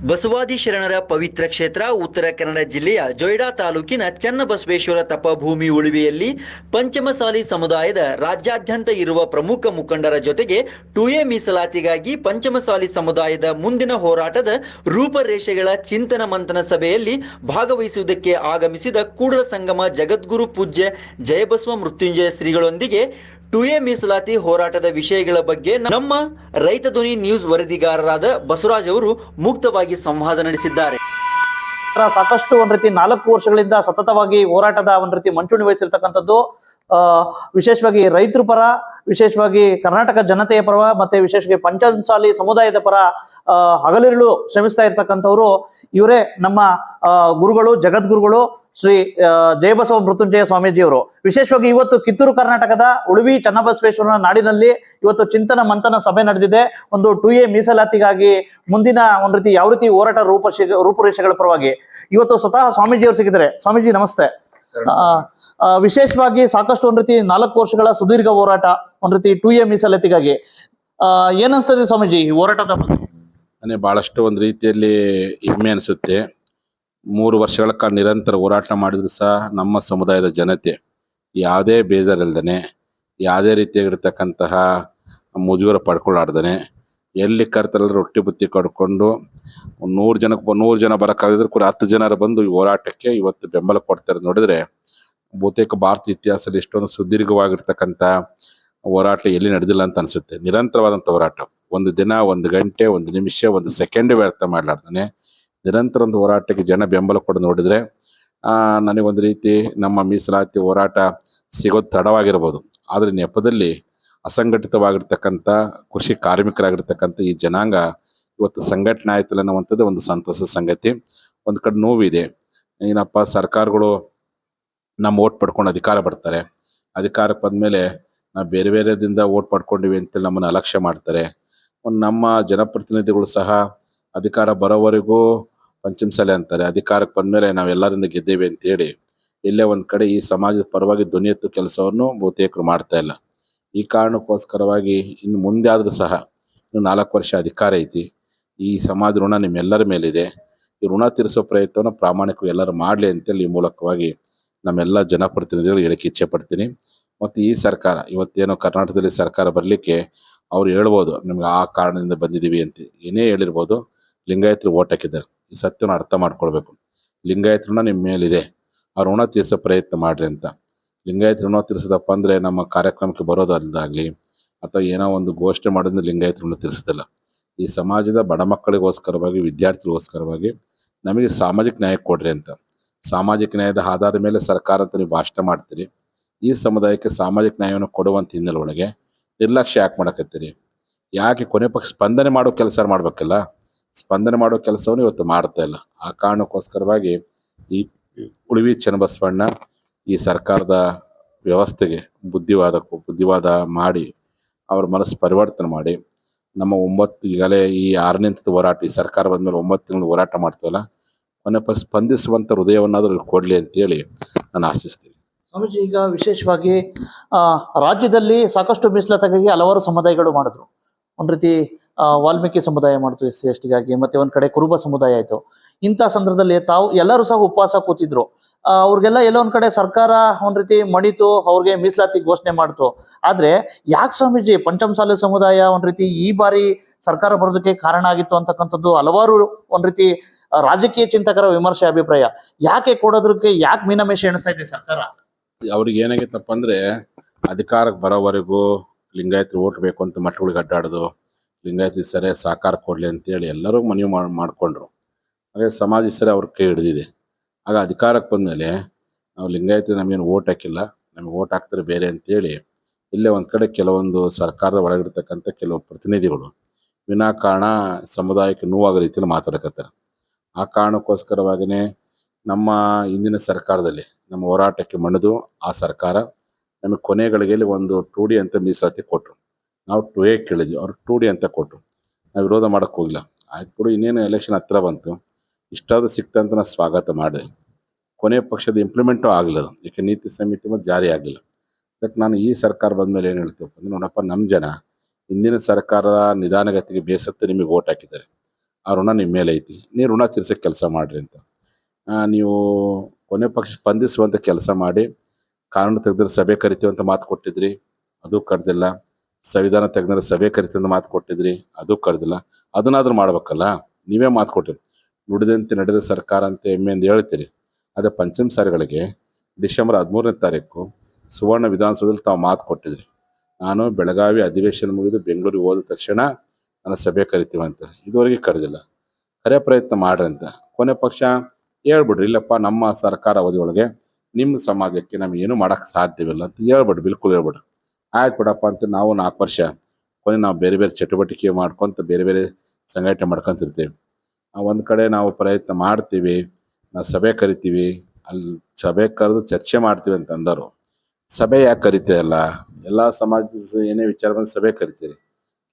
ಬಸವಾದಿ ಶರಣರ ಪವಿತ್ರ ಕ್ಷೇತ್ರ ಉತ್ತರ ಕನ್ನಡ ಜಿಲ್ಲೆಯ ಜೊಯ್ಡಾ ತಾಲೂಕಿನ ಚನ್ನಬಸವೇಶ್ವರ ತಪಭೂಮಿ ಉಳಿವೆಯಲ್ಲಿ ಪಂಚಮಸಾಲಿ ಸಮುದಾಯದ ರಾಜ್ಯಾದ್ಯಂತ ಇರುವ ಪ್ರಮುಖ ಮುಖಂಡರ ಜೊತೆಗೆ ಟು ಮೀಸಲಾತಿಗಾಗಿ ಪಂಚಮಸಾಲಿ ಸಮುದಾಯದ ಮುಂದಿನ ಹೋರಾಟದ ರೂಪರೇಷೆಗಳ ಚಿಂತನ ಮಂಥನ ಸಭೆಯಲ್ಲಿ ಭಾಗವಹಿಸುವುದಕ್ಕೆ ಆಗಮಿಸಿದ ಕೂಡಲ ಸಂಗಮ ಜಗದ್ಗುರು ಪೂಜ್ಯ ಜಯಬಸವ ಮೃತ್ಯುಂಜಯ ಶ್ರೀಗಳೊಂದಿಗೆ ಟು ಎ ಮೀಸಲಾತಿ ಹೋರಾಟದ ವಿಷಯಗಳ ಬಗ್ಗೆ ನಮ್ಮ ರೈತ ಧ್ವನಿ ನ್ಯೂಸ್ ವರದಿಗಾರರಾದ ಬಸವರಾಜ್ ಅವರು ಮುಕ್ತವಾಗಿ ಸಂವಾದ ನಡೆಸಿದ್ದಾರೆ. ಸಾಕಷ್ಟು ಒಂದ್ ರೀತಿ ನಾಲ್ಕು ವರ್ಷಗಳಿಂದ ಸತತವಾಗಿ ಹೋರಾಟದ ಒಂದ್ ರೀತಿ ಮಂಚೂಣಿ ವಹಿಸಿರ್ತಕ್ಕಂಥದ್ದು ವಿಶೇಷವಾಗಿ ರೈತರ ಪರ, ವಿಶೇಷವಾಗಿ ಕರ್ನಾಟಕ ಜನತೆಯ ಪರ, ಮತ್ತೆ ವಿಶೇಷವಾಗಿ ಪಂಚಸಾಲಿ ಸಮುದಾಯದ ಪರ ಹಗಲಿರುಳು ಶ್ರಮಿಸ್ತಾ ಇರ್ತಕ್ಕಂಥವ್ರು, ಇವರೇ ನಮ್ಮ ಗುರುಗಳು, ಜಗದ್ಗುರುಗಳು, ಶ್ರೀ ಜಯಬಸವ ಮೃತ್ಯುಂಜಯ ಸ್ವಾಮೀಜಿಯವರು. ವಿಶೇಷವಾಗಿ ಇವತ್ತು ಕಿತ್ತೂರು ಕರ್ನಾಟಕದ ಉಳುವಿ ಚನ್ನಬಸವೇಶ್ವರನ ನಾಡಿನಲ್ಲಿ ಇವತ್ತು ಚಿಂತನ ಮಂಥನ ಸಭೆ ನಡೆದಿದೆ. ಒಂದು ಟು ಎ ಮೀಸಲಾತಿಗಾಗಿ ಮುಂದಿನ ಒಂದ್ ರೀತಿ ಯಾವ ರೀತಿ ಹೋರಾಟ ರೂಪ ರೂಪುರೇಷೆಗಳ ಪರವಾಗಿ. ಇವತ್ತು ಸ್ವತಃ ಸ್ವಾಮೀಜಿಯವರು ಸಿಕ್ಕಿದ್ದಾರೆ. ಸ್ವಾಮೀಜಿ, ನಮಸ್ತೆ. ವಿಶೇಷವಾಗಿ ಸಾಕಷ್ಟು ಒಂದ್ ರೀತಿ ನಾಲ್ಕು ವರ್ಷಗಳ ಸುದೀರ್ಘ ಹೋರಾಟ ಒಂದ್ ರೀತಿ ಟು ಎ ಮೀಸಲಾತಿಗಾಗಿ ಆ, ಏನ್ ಅನ್ಸ್ತದೆ ಸ್ವಾಮೀಜಿ ಈ ಹೋರಾಟದ ಬಗ್ಗೆ? ನನಗೆ ಬಹಳಷ್ಟು ಒಂದು ರೀತಿಯಲ್ಲಿ ಹೆಮ್ಮೆ ಅನಿಸುತ್ತೆ. ಮೂರು ವರ್ಷಗಳ ಕಾಲ ನಿರಂತರ ಹೋರಾಟ ಮಾಡಿದ್ರು ಸಹ ನಮ್ಮ ಸಮುದಾಯದ ಜನತೆ. ಯಾವುದೇ ಬೇಜಾರಿಲ್ದನೆ ಯಾವುದೇ ರೀತಿಯಾಗಿರ್ತಕ್ಕಂತಹ ಮುಜುಗರ ಪಡ್ಕೊಳ್ಳಾರ್ದೇ ಎಲ್ಲಿ ಕರ್ತರಲ್ಲಿ ರೊಟ್ಟಿ ಬುತ್ತಿ ಕಡ್ಕೊಂಡು ನೂರು ಜನಕ್ಕೆ ನೂರು ಜನ ಬರೋಕ್ಕಾಗಿದ್ರು ಕೂಡ ಹತ್ತು ಜನರು ಬಂದು ಈ ಹೋರಾಟಕ್ಕೆ ಇವತ್ತು ಬೆಂಬಲ ಕೊಡ್ತಾರೆ. ನೋಡಿದ್ರೆ ಬಹುತೇಕ ಭಾರತ ಇತಿಹಾಸದಲ್ಲಿ ಇಷ್ಟೊಂದು ಸುದೀರ್ಘವಾಗಿರ್ತಕ್ಕಂಥ ಹೋರಾಟ ಎಲ್ಲಿ ನಡೆದಿಲ್ಲ ಅಂತ ಅನಿಸುತ್ತೆ. ನಿರಂತರವಾದಂಥ ಹೋರಾಟ. ಒಂದು ದಿನ, ಒಂದು ಗಂಟೆ, ಒಂದು ನಿಮಿಷ, ಒಂದು ಸೆಕೆಂಡ್ ವ್ಯರ್ಥ ಮಾಡಲಾರ್ದೇ ನಿರಂತರ ಒಂದು ಹೋರಾಟಕ್ಕೆ ಜನ ಬೆಂಬಲ ಕೊಡೋದು ನೋಡಿದ್ರೆ ನನಗೊಂದು ರೀತಿ ನಮ್ಮ ಮೀಸಲಾತಿ ಹೋರಾಟ ಸಿಗೋದು ತಡವಾಗಿರ್ಬೋದು. ಆದರೆ ನೆಪದಲ್ಲಿ ಅಸಂಘಟಿತವಾಗಿರ್ತಕ್ಕಂಥ ಕೃಷಿ ಕಾರ್ಮಿಕರಾಗಿರ್ತಕ್ಕಂಥ ಈ ಜನಾಂಗ ಇವತ್ತು ಸಂಘಟನೆ ಆಯ್ತಲ್ಲ ಅನ್ನುವಂಥದ್ದು ಒಂದು ಸಂತಸದ ಸಂಗತಿ. ಒಂದು ಕಡೆ ನೋವಿದೆ. ಏನಪ್ಪ, ಸರ್ಕಾರಗಳು ನಮ್ಮ ಓಟ್ ಪಡ್ಕೊಂಡು ಅಧಿಕಾರ ಬರ್ತಾರೆ. ಅಧಿಕಾರಕ್ಕೆ ಬಂದಮೇಲೆ ನಾವು ಬೇರೆ ಬೇರೆದಿಂದ ಓಟ್ ಪಡ್ಕೊಂಡಿವಿ ಅಂತೇಳಿ ನಮ್ಮನ್ನು ಅಲಕ್ಷ್ಯ ಮಾಡ್ತಾರೆ. ಒಂದು ನಮ್ಮ ಜನಪ್ರತಿನಿಧಿಗಳು ಸಹ ಅಧಿಕಾರ ಬರೋವರೆಗೂ ಪಂಚಮಸಾಲೆ ಅಂತಾರೆ. ಅಧಿಕಾರಕ್ಕೆ ಬಂದಮೇಲೆ ನಾವೆಲ್ಲರಿಂದ ಗೆದ್ದೇವೆ ಅಂತೇಳಿ ಇಲ್ಲೇ ಒಂದು ಕಡೆ ಈ ಸಮಾಜದ ಪರವಾಗಿ ಧ್ವನಿ ಎತ್ತು ಕೆಲಸವನ್ನು ಬಹುತೇಕರು ಮಾಡ್ತಾ ಇಲ್ಲ. ಈ ಕಾರಣಕ್ಕೋಸ್ಕರವಾಗಿ ಇನ್ನು ಮುಂದೆ ಆದರೂ ಸಹ ಇನ್ನು ನಾಲ್ಕು ವರ್ಷ ಅಧಿಕಾರ ಐತಿ. ಈ ಸಮಾಜ ಋಣ ನಿಮ್ಮೆಲ್ಲರ ಮೇಲಿದೆ. ಈ ಋಣ ತೀರಿಸೋ ಪ್ರಯತ್ನವನ್ನು ಪ್ರಾಮಾಣಿಕವಾಗಿ ಎಲ್ಲರೂ ಮಾಡಲಿ ಅಂತೇಳಿ ಈ ಮೂಲಕವಾಗಿ ನಮ್ಮೆಲ್ಲ ಜನಪ್ರತಿನಿಧಿಗಳು ಹೇಳಕ್ಕೆ ಇಚ್ಛೆ ಪಡ್ತೀನಿ. ಮತ್ತು ಈ ಸರ್ಕಾರ, ಇವತ್ತೇನೋ ಕರ್ನಾಟಕದಲ್ಲಿ ಸರ್ಕಾರ ಬರಲಿಕ್ಕೆ ಅವ್ರು ಹೇಳ್ಬೋದು, ನಿಮ್ಗೆ ಆ ಕಾರಣದಿಂದ ಬಂದಿದ್ದೀವಿ ಅಂತ ಏನೇ ಹೇಳಿರ್ಬೋದು, ಲಿಂಗಾಯತರು ಓಟ್ ಹಾಕಿದ್ದಾರೆ. ಈ ಸತ್ಯವನ್ನು ಅರ್ಥ ಮಾಡ್ಕೊಳ್ಬೇಕು. ಲಿಂಗಾಯತರನ್ನ ನಿಮ್ಮ ಮೇಲಿದೆ. ಆ ಋಣ ತೀರಿಸೋ ಪ್ರಯತ್ನ ಮಾಡಿರಿ ಅಂತ. ಲಿಂಗಾಯತ ಋಣ ತೀರಿಸದಪ್ಪ ಅಂದರೆ ನಮ್ಮ ಕಾರ್ಯಕ್ರಮಕ್ಕೆ ಬರೋದಲ್ದಾಗಲಿ ಅಥವಾ ಏನೋ ಒಂದು ಘೋಷಣೆ ಮಾಡೋದ್ರಿಂದ ಲಿಂಗಾಯತ ಋಣ ಈ ಸಮಾಜದ ಬಡ ಮಕ್ಕಳಿಗೋಸ್ಕರವಾಗಿ, ವಿದ್ಯಾರ್ಥಿಗಳಿಗೋಸ್ಕರವಾಗಿ ನಮಗೆ ಸಾಮಾಜಿಕ ನ್ಯಾಯ ಕೊಡ್ರಿ ಅಂತ. ಸಾಮಾಜಿಕ ನ್ಯಾಯದ ಆಧಾರದ ಮೇಲೆ ಸರ್ಕಾರ ಅಂತ ನೀವು ಭಾಷಣ ಮಾಡ್ತೀರಿ. ಈ ಸಮುದಾಯಕ್ಕೆ ಸಾಮಾಜಿಕ ನ್ಯಾಯವನ್ನು ಕೊಡುವಂಥ ಹಿನ್ನೆಲೆ ಒಳಗೆ ನಿರ್ಲಕ್ಷ್ಯ ಯಾಕೆ ಮಾಡಕತ್ತೀರಿ? ಯಾಕೆ ಕೊನೆ ಪಕ್ಷ ಸ್ಪಂದನೆ ಮಾಡೋ ಕೆಲಸ ಮಾಡಬೇಕಲ್ಲ? ಸ್ಪಂದನೆ ಮಾಡೋ ಕೆಲಸವನ್ನು ಇವತ್ತು ಮಾಡ್ತಾ ಇಲ್ಲ. ಆ ಕಾರಣಕ್ಕೋಸ್ಕರವಾಗಿ ಈ ಉಳಿವಿ ಚನ್ನಬಸವಣ್ಣ ಈ ಸರ್ಕಾರದ ವ್ಯವಸ್ಥೆಗೆ ಬುದ್ಧಿವಾದಕ್ಕೂ ಬುದ್ಧಿವಾದ ಮಾಡಿ ಅವ್ರ ಮನಸ್ಸು ಪರಿವರ್ತನೆ ಮಾಡಿ. ನಮ್ಮ ಒಂಬತ್ತು ಈಗಲೇ ಈ ಆರನೇ ಹಂತದ ಹೋರಾಟ, ಈ ಸರ್ಕಾರ ಬಂದಮೇಲೆ ಒಂಬತ್ತು ತಿಂಗಳು ಹೋರಾಟ ಮಾಡ್ತೀವಲ್ಲ, ಕೊನೆ ಸ್ಪಂದಿಸುವಂಥ ಹೃದಯವನ್ನಾದರೂ ಕೊಡಲಿ ಅಂತೇಳಿ ನಾನು ಆಶಿಸ್ತೀನಿ. ಸ್ವಾಮೀಜಿ, ಈಗ ವಿಶೇಷವಾಗಿ ರಾಜ್ಯದಲ್ಲಿ ಸಾಕಷ್ಟು ಮೀಸಲಾತಿಗಾಗಿ ಹಲವಾರು ಸಮುದಾಯಗಳು ಮಾಡಿದ್ರು. ಒಂದ್ ರೀತಿ ವಾಲ್ಮೀಕಿ ಸಮುದಾಯ ಮಾಡ್ತು, ಎಸ್ ಸಿ ಎಸ್ ಟಿಗಾಗಿ, ಮತ್ತೆ ಒಂದು ಕಡೆ ಕುರುಬ ಸಮುದಾಯ ಆಯ್ತು. ಇಂಥ ಸಂದರ್ಭದಲ್ಲಿ ತಾವು ಎಲ್ಲರೂ ಸಹ ಉಪವಾಸ ಕೂತಿದ್ರು. ಅವ್ರಿಗೆಲ್ಲ ಎಲ್ಲೋ ಒಂದ್ ಕಡೆ ಸರ್ಕಾರ ಒಂದ್ ರೀತಿ ಮಡಿತು, ಅವ್ರಿಗೆ ಮೀಸಲಾತಿ ಘೋಷಣೆ ಮಾಡ್ತು. ಆದ್ರೆ ಯಾಕೆ ಸ್ವಾಮೀಜಿ ಪಂಚಮಸಾಲೆ ಸಮುದಾಯ ಒಂದ್ ರೀತಿ ಈ ಬಾರಿ ಸರ್ಕಾರ ಬರೋದಕ್ಕೆ ಕಾರಣ ಆಗಿತ್ತು ಅಂತಕ್ಕಂಥದ್ದು ಹಲವಾರು ಒಂದ್ ರೀತಿ ರಾಜಕೀಯ ಚಿಂತಕರ ವಿಮರ್ಶೆ, ಅಭಿಪ್ರಾಯ. ಯಾಕೆ ಕೊಡೋದಕ್ಕೆ ಯಾಕೆ ಮೀನಮೇಷ ಎಣಿಸ್ತಾ ಇದೆ ಸರ್ಕಾರ? ಅವ್ರಿಗೆ ಏನಾಗಿತ್ತಪ್ಪ ಅಂದ್ರೆ ಅಧಿಕಾರಕ್ಕೆ ಬರೋವರೆಗೂ ಲಿಂಗಾಯತರು ಓಟ್ ಬೇಕು ಅಂತ ಮಠಗಳಿಗೆ ಅಡ್ಡಾಡೋದು ಲಿಂಗಾಯತ ಸರಿ ಸಾಕಾರ ಕೊಡ್ಲಿ ಅಂತೇಳಿ ಎಲ್ಲರೂ ಮನವಿ ಮಾಡಿ ಮಾಡಿಕೊಂಡ್ರು. ಹಾಗೆ ಸಮಾಜ ಸರಿ ಅವ್ರ ಕೈ ಹಿಡಿದಿದೆ. ಆಗ ಅಧಿಕಾರಕ್ಕೆ ಬಂದಮೇಲೆ ನಾವು ಲಿಂಗಾಯತ ನಮಗೇನು ಓಟ್ ಹಾಕಿಲ್ಲ, ನಮಗೆ ಓಟ್ ಹಾಕ್ತಾರೆ ಬೇರೆ ಅಂತೇಳಿ ಇಲ್ಲೇ ಒಂದು ಕಡೆ ಕೆಲವೊಂದು ಸರ್ಕಾರದ ಒಳಗಿರ್ತಕ್ಕಂಥ ಕೆಲವು ಪ್ರತಿನಿಧಿಗಳು ವಿನಾಕಾರಣ ಸಮುದಾಯಕ್ಕೆ ನೋವಾಗೋ ರೀತಿಯಲ್ಲಿ ಮಾತಾಡಕತ್ತಾರೆ. ಆ ಕಾರಣಕ್ಕೋಸ್ಕರವಾಗಿಯೇ ನಮ್ಮ ಇಂದಿನ ಸರ್ಕಾರದಲ್ಲಿ ನಮ್ಮ ಹೋರಾಟಕ್ಕೆ ಮಣಿದು ಆ ಸರ್ಕಾರ ನಮಗೆ ಕೊನೆಗಳಿಗೆಯಲ್ಲಿ ಒಂದು ಟು ಡಿ ಅಂತ ಮೀಸಲಾತಿ ಕೊಟ್ಟರು ನಾವು ಟು ಎ ಕೇಳಿದ್ವಿ, ಅವ್ರು ಟು ಡಿ ಅಂತ ಕೊಟ್ಟರು ನಾವು ವಿರೋಧ ಮಾಡೋಕ್ಕೋಗಿಲ್ಲ ಆಯ್ತು ಬಿಡು, ಇನ್ನೇನು ಎಲೆಕ್ಷನ್ ಹತ್ತಿರ ಬಂತು. ಇಷ್ಟಾದ್ರೂ ಸಿಕ್ತಂತ ನಾನು ಸ್ವಾಗತ ಮಾಡಿದೆ. ಕೊನೆ ಪಕ್ಷದ ಇಂಪ್ಲಿಮೆಂಟು ಆಗಲಿಲ್ಲ ಯಾಕೆ ನೀತಿ ಸಮಿತಿ ಮತ್ತು ಜಾರಿ ಆಗಲಿಲ್ಲ ಅದಕ್ಕೆ ನಾನು ಈ ಸರ್ಕಾರ ಬಂದಮೇಲೆ ಏನು ಹೇಳ್ತೀವಪ್ಪ ಅಂದರೆ ನೋಡಪ್ಪ ನಮ್ಮ ಜನ ಹಿಂದಿನ ಸರ್ಕಾರದ ನಿಧಾನಗತಿಗೆ ಬೇಸತ್ತು ನಿಮಗೆ ಓಟ್ ಹಾಕಿದ್ದಾರೆ. ಆ ಋಣ ನಿಮ್ಮ ಮೇಲೆ ಐತಿ. ನೀವು ಋಣ ತೀರ್ಸೋಕ್ಕೆ ಕೆಲಸ ಮಾಡಿರಿ ಅಂತ. ನೀವು ಕೊನೆ ಪಕ್ಷ ಸ್ಪಂದಿಸುವಂಥ ಕೆಲಸ ಮಾಡಿ, ಕಾನೂನು ತೆಗೆದ್ರೆ ಸಭೆ ಕರಿತೀವಿ ಅಂತ ಮಾತು ಕೊಟ್ಟಿದ್ರಿ, ಅದು ಕರೆದಿಲ್ಲ ಸಂವಿಧಾನ ತೆಗೆದ್ರೆ ಸಭೆ ಕರಿತೀವಿ ಅಂತ ಮಾತು ಕೊಟ್ಟಿದ್ರಿ, ಅದು ಕರೆದಿಲ್ಲ ಅದನ್ನಾದ್ರೂ ಮಾಡ್ಬೇಕಲ್ಲ? ನೀವೇ ಮಾತು ಕೊಟ್ಟಿರಿ. ನುಡಿದಂತೆ ನಡೆದ ಸರ್ಕಾರ ಅಂತ ಹೆಮ್ಮೆಯಿಂದ ಹೇಳ್ತೀರಿ. ಅದೇ ಪಂಚಮ ಸಾರಿಗಳಿಗೆ ಡಿಸೆಂಬರ್ ಹದಿಮೂರನೇ ತಾರೀಕು ಸುವರ್ಣ ವಿಧಾನಸೌಧದಲ್ಲಿ ತಾವು ಮಾತು ಕೊಟ್ಟಿದ್ರಿ. ನಾನು ಬೆಳಗಾವಿ ಅಧಿವೇಶನ ಮುಗಿದು ಬೆಂಗಳೂರಿಗೆ ಹೋದ ತಕ್ಷಣ ನನ್ನ ಸಭೆ ಕರಿತೀವಿ ಅಂತ. ಇದುವರೆಗೆ ಕರೆದಿಲ್ಲ. ಕರೆ ಪ್ರಯತ್ನ ಮಾಡ್ರಿ ಅಂತ. ಕೊನೆ ಪಕ್ಷ ಹೇಳ್ಬಿಡ್ರಿ, ಇಲ್ಲಪ್ಪ, ನಮ್ಮ ಸರ್ಕಾರ ಅವಧಿಯೊಳಗೆ ನಿಮ್ಮ ಸಮಾಜಕ್ಕೆ ನಮ್ಗೆ ಏನು ಮಾಡೋಕ್ಕೆ ಸಾಧ್ಯವಿಲ್ಲ ಅಂತ ಹೇಳ್ಬಿಡ್ರಿ, ಬಿಲ್ಕುಲ್ ಹೇಳ್ಬಿಡ್ರಿ. ಆಯ್ತು ಬಿಡಪ್ಪ ಅಂತ ನಾವು ನಾಲ್ಕು ವರ್ಷ ಕೊನೆ ನಾವು ಬೇರೆ ಬೇರೆ ಚಟುವಟಿಕೆ ಮಾಡ್ಕೊಂತ ಬೇರೆ ಬೇರೆ ಸಂಘಟನೆ ಮಾಡ್ಕೊಂತಿರ್ತೀವಿ. ಒಂದು ಕಡೆ ನಾವು ಪ್ರಯತ್ನ ಮಾಡ್ತೀವಿ, ನಾವು ಸಭೆ ಕರಿತೀವಿ ಅಲ್ಲಿ ಸಭೆ ಕರೆದು ಚರ್ಚೆ ಮಾಡ್ತೀವಿ ಅಂತ ಅಂದರು. ಸಭೆ ಯಾಕೆ ಅಲ್ಲ? ಎಲ್ಲ ಸಮಾಜದ ಏನೇ ವಿಚಾರ ಬಂದು ಸಭೆ ಕರಿತೀರಿ.